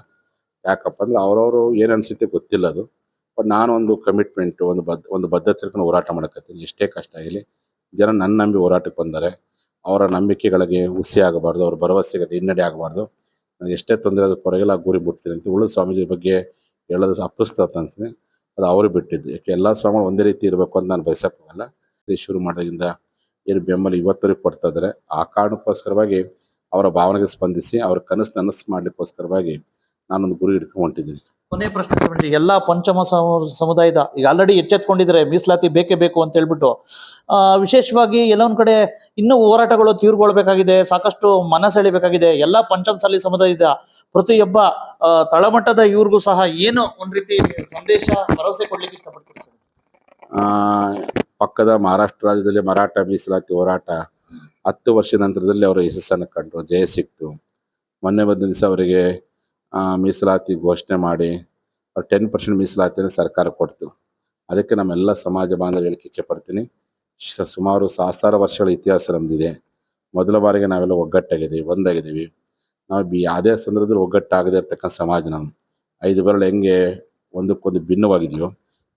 ಯಾಕಪ್ಪ ಅಂದ್ರೆ ಅವ್ರವರು ಏನು ಅನಿಸುತ್ತೆ ಗೊತ್ತಿಲ್ಲ ಅದು. ಬಟ್ ಒಂದು ಕಮಿಟ್ಮೆಂಟ್ ಒಂದು ಬದ್ಧ, ಒಂದು ಬದ್ಧತೆ ಹೋರಾಟ ಮಾಡಕತ್ತೀನಿ. ಎಷ್ಟೇ ಕಷ್ಟ ಆಗಲಿ ಜನ ನನ್ನ ನಂಬಿ ಹೋರಾಟಕ್ಕೆ ಬಂದರೆ, ಅವರ ನಂಬಿಕೆಗಳಿಗೆ ಹುಸಿ ಆಗಬಾರ್ದು, ಅವ್ರ ಭರವಸೆಗೆ ಹಿನ್ನಡೆ ಆಗಬಾರ್ದು. ನಾನು ಎಷ್ಟೇ ತೊಂದರೆ ಅದು ಪರವಾಗಿಲ್ಲ ಗುರಿ ಮುಟ್ತೀನಿ ಅಂತ ಉಳಿದ ಸ್ವಾಮೀಜಿ ಬಗ್ಗೆ ಹೇಳೋದು ಅಪ್ರಸ್ತುತ ಅನ್ಸುತ್ತೆ ಅದು ಅವರು ಬಿಟ್ಟಿದ್ದು. ಯಾಕೆ ಎಲ್ಲ ಸ್ವಾಮಿಗಳು ಒಂದೇ ರೀತಿ ಇರಬೇಕು ಅಂತ ನಾನು ಬಯಸೋಕ್ಕಾಗಲ್ಲ. ಇದು ಶುರು ಮಾಡೋದ್ರಿಂದ ಏನು ಬೆಂಬಲ ಇವತ್ತವರೆಗೆ ಕೊಡ್ತಾ ಇದ್ದಾರೆ. ಆ ಕಾರಣಕ್ಕೋಸ್ಕರವಾಗಿ ಅವರ ಭಾವನೆಗೆ ಸ್ಪಂದಿಸಿ, ಅವ್ರ ಕನಸು ನನಸು ಮಾಡ್ಲಿಕ್ಕೋಸ್ಕರವಾಗಿ ನಾನೊಂದು ಗುರಿ ಇಟ್ಕೊಂಡು ಹೊಂಟಿದ್ದೀನಿ. ಕೊನೆ ಪ್ರಶ್ನೆ ಸ್ವಾಮೀಜಿ ಎಲ್ಲಾ ಪಂಚಮ ಸಮ- ಸಮುದಾಯದ ಈಗ ಆಲ್ರೆಡಿ ಎಚ್ಚೆತ್ಕೊಂಡಿದ್ದಾರೆ ಮೀಸಲಾತಿ ಬೇಕೇ ಬೇಕು ಅಂತ ಹೇಳ್ಬಿಟ್ಟು ಆ ವಿಶೇಷವಾಗಿ ಎಲ್ಲೊಂದ್ ಕಡೆ ಇನ್ನೂ ಹೋರಾಟಗಳು ತೀವ್ರಗೊಳ್ಬೇಕಾಗಿದೆ ಸಾಕಷ್ಟು ಮನ ಸೆಳಿಬೇಕಾಗಿದೆ ಎಲ್ಲಾ ಪಂಚಮಸಾಲಿ ಸಮುದಾಯದ ಪ್ರತಿಯೊಬ್ಬ ಆ, ತಳಮಟ್ಟದ ಇವ್ರಿಗೂ ಸಹ ಏನು ಒಂದ್ ರೀತಿ ಸಂದೇಶ ಭರವಸೆ ಕೊಡ್ಲಿಕ್ಕೆ ಇಷ್ಟಪಡ್ತೀರಿ ಸರ್? ಆ, ಪಕ್ಕದ ಮಹಾರಾಷ್ಟ್ರ ರಾಜ್ಯದಲ್ಲಿ ಮರಾಠ ಮೀಸಲಾತಿ ಹೋರಾಟ ಹತ್ತು ವರ್ಷ ನಂತರದಲ್ಲಿ ಅವರ ಯಶಸ್ಸನ್ನು ಕಂಡು ಜಯ ಸಿಕ್ತು. ಮೊನ್ನೆ ಬಂದ ದಿವಸ ಅವರಿಗೆ ಮೀಸಲಾತಿ ಘೋಷಣೆ ಮಾಡಿ ಟೆನ್ ಪರ್ಸೆಂಟ್ ಮೀಸಲಾತಿಯನ್ನು ಸರ್ಕಾರ ಕೊಡ್ತು. ಅದಕ್ಕೆ ನಮ್ಮೆಲ್ಲ ಸಮಾಜ ಬಾಂಧವರು ಹೇಳಿಕ್ಕೆ ಇಚ್ಛೆಪಡ್ತೀನಿ ಶ- ಸುಮಾರು ಸಹಸ್ರಾರು ವರ್ಷಗಳ ಇತಿಹಾಸ ನಮ್ಮದಿದೆ ಮೊದಲ ಬಾರಿಗೆ ನಾವೆಲ್ಲ ಒಗ್ಗಟ್ಟಾಗಿದ್ದೀವಿ, ಒಂದಾಗಿದ್ದೀವಿ. ನಾವು ಬಿ, ಯಾವುದೇ ಸಂದರ್ಭದಲ್ಲಿ ಒಗ್ಗಟ್ಟಾಗದೇ ಇರ್ತಕ್ಕಂಥ ಸಮಾಜ ನಾವು. ಐದು ಬರಲು ಹೆಂಗೆ ಒಂದಕ್ಕೊಂದು ಭಿನ್ನವಾಗಿದೆಯೋ,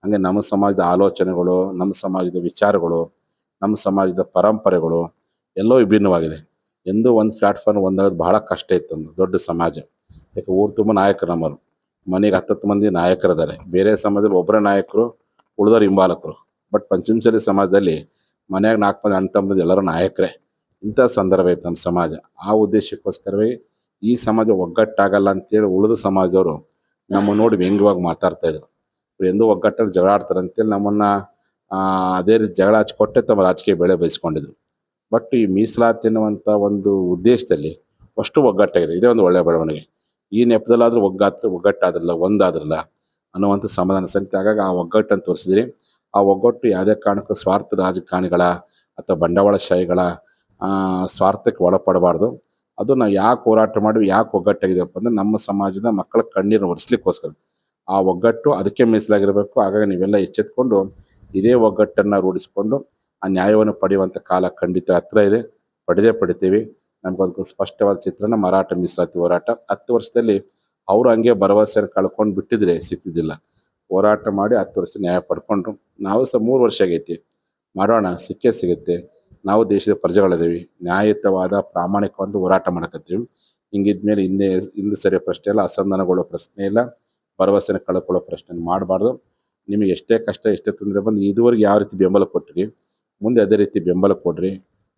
ಹಂಗೆ ನಮ್ಮ ಸಮಾಜದ ಆಲೋಚನೆಗಳು, ನಮ್ಮ ಸಮಾಜದ ವಿಚಾರಗಳು, ನಮ್ಮ ಸಮಾಜದ ಪರಂಪರೆಗಳು ಎಲ್ಲೋ ವಿಭಿನ್ನವಾಗಿದೆ. ಎಂದೂ ಒಂದು ಪ್ಲಾಟ್ಫಾರ್ಮ್ ಒಂದಾಗೋದು ಬಹಳ ಕಷ್ಟ ಇತ್ತು ದೊಡ್ಡ ಸಮಾಜ. ಯಾಕೆ ಊರು ತುಂಬ ನಾಯಕರು ನಮ್ಮರು ಮನೆಗೆ ಹತ್ತತ್ತು ಮಂದಿ ನಾಯಕರಿದ್ದಾರೆ. ಬೇರೆ ಸಮಾಜದಲ್ಲಿ ಒಬ್ಬರೇ ನಾಯಕರು, ಉಳಿದವ್ರು ಹಿಂಬಾಲಕರು. ಬಟ್ ಪಂಚಮಸಾಲಿ ಸಮಾಜದಲ್ಲಿ ಮನೆಯಾಗ ನಾಲ್ಕು ಮಂದಿ ಅಣ್ಣ ಮಂದಿ ಎಲ್ಲರೂ ನಾಯಕರೇ. ಇಂಥ ಸಂದರ್ಭ ಇತ್ತು ನಮ್ಮ ಸಮಾಜ. ಆ ಉದ್ದೇಶಕ್ಕೋಸ್ಕರವೇ ಈ ಸಮಾಜ ಒಗ್ಗಟ್ಟಾಗಲ್ಲ ಅಂತೇಳಿ ಉಳಿದ ಸಮಾಜದವರು ನಮ್ಮ ನೋಡಿ ವ್ಯಂಗ್ಯವಾಗಿ ಮಾತಾಡ್ತಾ ಇದ್ರು. ಎಂದೂ ಒಗ್ಗಟ್ಟಲ್ಲಿ ಜಗಳ ಆಡ್ತಾರೆ ಅಂತೇಳಿ ನಮ್ಮನ್ನು ಅದೇ ರೀತಿ ಜಗಳ ಹಚ್ಕೊಟ್ಟೆ ತಮ್ಮ ರಾಜಕೀಯ ಬೆಳೆ ಬಯಸ್ಕೊಂಡಿದ್ರು. ಬಟ್ ಈ ಮೀಸಲಾತಿ ಅನ್ನುವಂಥ ಒಂದು ಉದ್ದೇಶದಲ್ಲಿ ಅಷ್ಟು ಒಗ್ಗಟ್ಟಾಗಿದೆ. ಇದೇ ಒಂದು ಒಳ್ಳೆಯ ಬೆಳವಣಿಗೆ. ಈ ನೆಪದಲ್ಲಾದರೂ ಒಗ್ಗಾತ್ರ ಒಗ್ಗಟ್ಟಾದ್ರಲ್ಲ, ಒಂದಾದ್ರಲ್ಲ ಅನ್ನುವಂಥ ಸಮಾಧಾನ ಸಂಖ್ಯೆ ಆಗಾಗ ಆ ಒಗ್ಗಟ್ಟನ್ನು ತೋರಿಸಿದ್ರಿ. ಆ ಒಗ್ಗಟ್ಟು ಯಾವುದೇ ಕಾರಣಕ್ಕೂ ಸ್ವಾರ್ಥ ರಾಜಕಾರಣಿಗಳ ಅಥವಾ ಬಂಡವಾಳಶಾಹಿಗಳ ಸ್ವಾರ್ಥಕ್ಕೆ ಒಳಪಡಬಾರ್ದು. ಅದು ನಾವು ಯಾಕೆ ಹೋರಾಟ ಮಾಡಿ ಯಾಕೆ ಒಗ್ಗಟ್ಟಾಗಿದೆಯಪ್ಪ ಅಂದ್ರೆ ನಮ್ಮ ಸಮಾಜದ ಮಕ್ಕಳ ಕಣ್ಣೀರನ್ನು ಒರೆಸ್ಲಿಕ್ಕೋಸ್ಕರ. ಆ ಒಗ್ಗಟ್ಟು ಅದಕ್ಕೆ ಮೀಸಲಾಗಿರಬೇಕು. ಹಾಗಾಗಿ ನೀವೆಲ್ಲ ಎಚ್ಚೆತ್ಕೊಂಡು ಇದೇ ಒಗ್ಗಟ್ಟನ್ನು ರೂಢಿಸಿಕೊಂಡು ಆ ನ್ಯಾಯವನ್ನು ಪಡೆಯುವಂಥ ಕಾಲ ಖಂಡಿತ ಹತ್ರ ಇದೆ. ಪಡೆದೇ ಪಡಿತೀವಿ. ನಮ್ಗೊಂದು ಸ್ಪಷ್ಟವಾದ ಚಿತ್ರಣ ಮರಾಠ ಮೀಸಲಾತಿ ಹೋರಾಟ. ಹತ್ತು ವರ್ಷದಲ್ಲಿ ಅವರು ಹಂಗೆ ಭರವಸೆಯನ್ನು ಕಳ್ಕೊಂಡು ಬಿಟ್ಟಿದ್ರೆ ಸಿಕ್ಕಿದ್ದಿಲ್ಲ ಹೋರಾಟ ಮಾಡಿ ಹತ್ತು ವರ್ಷ ನ್ಯಾಯ ಪಡ್ಕೊಂಡ್ರು. ನಾವು ಸಹ ಮೂರು ವರ್ಷ ಆಗೈತಿ. ಮಾಡೋಣ ಸಿಕ್ಕೇ ಸಿಗುತ್ತೆ. ನಾವು ದೇಶದ ಪ್ರಜೆಗಳಿದ್ದೀವಿ ನ್ಯಾಯಯುತವಾದ, ಪ್ರಾಮಾಣಿಕವಾದ ಹೋರಾಟ ಮಾಡಕತ್ತೀವಿ. ಹಿಂಗಿದ್ಮೇಲೆ ಹಿಂದೆ ಹಿಂದೆ ಸರಿಯ ಪ್ರಶ್ನೆ ಇಲ್ಲ, ಅಸಮಾಧಾನಗೊಳ್ಳೋ ಪ್ರಶ್ನೆ ಇಲ್ಲ. ಭರವಸೆನ ಕಳ್ಕೊಳ್ಳೋ ಪ್ರಶ್ನೆ ಮಾಡಬಾರ್ದು. ನಿಮಗೆ ಎಷ್ಟೇ ಕಷ್ಟ, ಎಷ್ಟೇ ತೊಂದರೆ ಬಂದು ಇದುವರೆಗೆ ಯಾವ ರೀತಿ ಬೆಂಬಲ ಕೊಟ್ಟಿರಿ? ಮುಂದೆ ಅದೇ ರೀತಿ ಬೆಂಬಲ ಕೊಡ್ರಿ.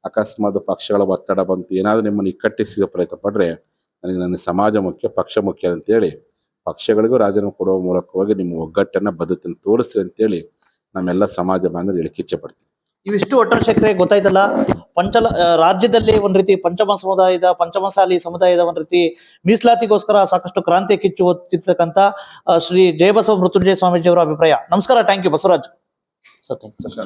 ಅಕಸ್ಮಾತ್ ಪಕ್ಷಗಳ ಒತ್ತಡ ಬಂತು ಏನಾದರೂ ನಿಮ್ಮನ್ನು ಇಕ್ಕಟ್ಟಿಸಿದ ಪ್ರಯತ್ನ ಪಡ್ರೆ ನನಗೆ ನನ್ನ ಸಮಾಜ ಮುಖ್ಯ ಪಕ್ಷ ಮುಖ್ಯ ಅಂತೇಳಿ ಪಕ್ಷಗಳಿಗೂ ರಾಜೀನಾಮೆ ಕೊಡುವ ಮೂಲಕವಾಗಿ ನಿಮ್ಮ ಒಗ್ಗಟ್ಟನ್ನು ಬದ್ಧತೆಯನ್ನು ತೋರಿಸ್ರಿ ಅಂತೇಳಿ ನಮ್ಮೆಲ್ಲ ಸಮಾಜ ಬಾಂಧವರು ಇಳಿಕಿಚ್ಚೆ ಪಡ್ತೀವಿ ಪಡ್ತೀನಿ. ಇವಿಷ್ಟು ಒಟ್ಟಾರೆ ಶೇಖರೆ ಗೊತ್ತಾಯ್ತಲ್ಲ? ಪಂಚಲ ರಾಜ್ಯದಲ್ಲಿ ಒಂದ್ ರೀತಿ ಪಂಚಮ ಸಮುದಾಯದ ಪಂಚಮಸಾಲಿ ಸಮುದಾಯದ ಒಂದ್ ರೀತಿ ಮೀಸಲಾತಿಗೋಸ್ಕರ ಸಾಕಷ್ಟು ಕ್ರಾಂತಿ ಕಿಚ್ಚು ಹೊತ್ತಿರ್ತಕ್ಕಂಥ ಶ್ರೀ ಜಯಬಸವ ಮೃತ್ಯುಂಜಯ ಸ್ವಾಮೀಜಿಯವರ ಅಭಿಪ್ರಾಯ. ನಮಸ್ಕಾರ thank you Basavaraj. Sir thank you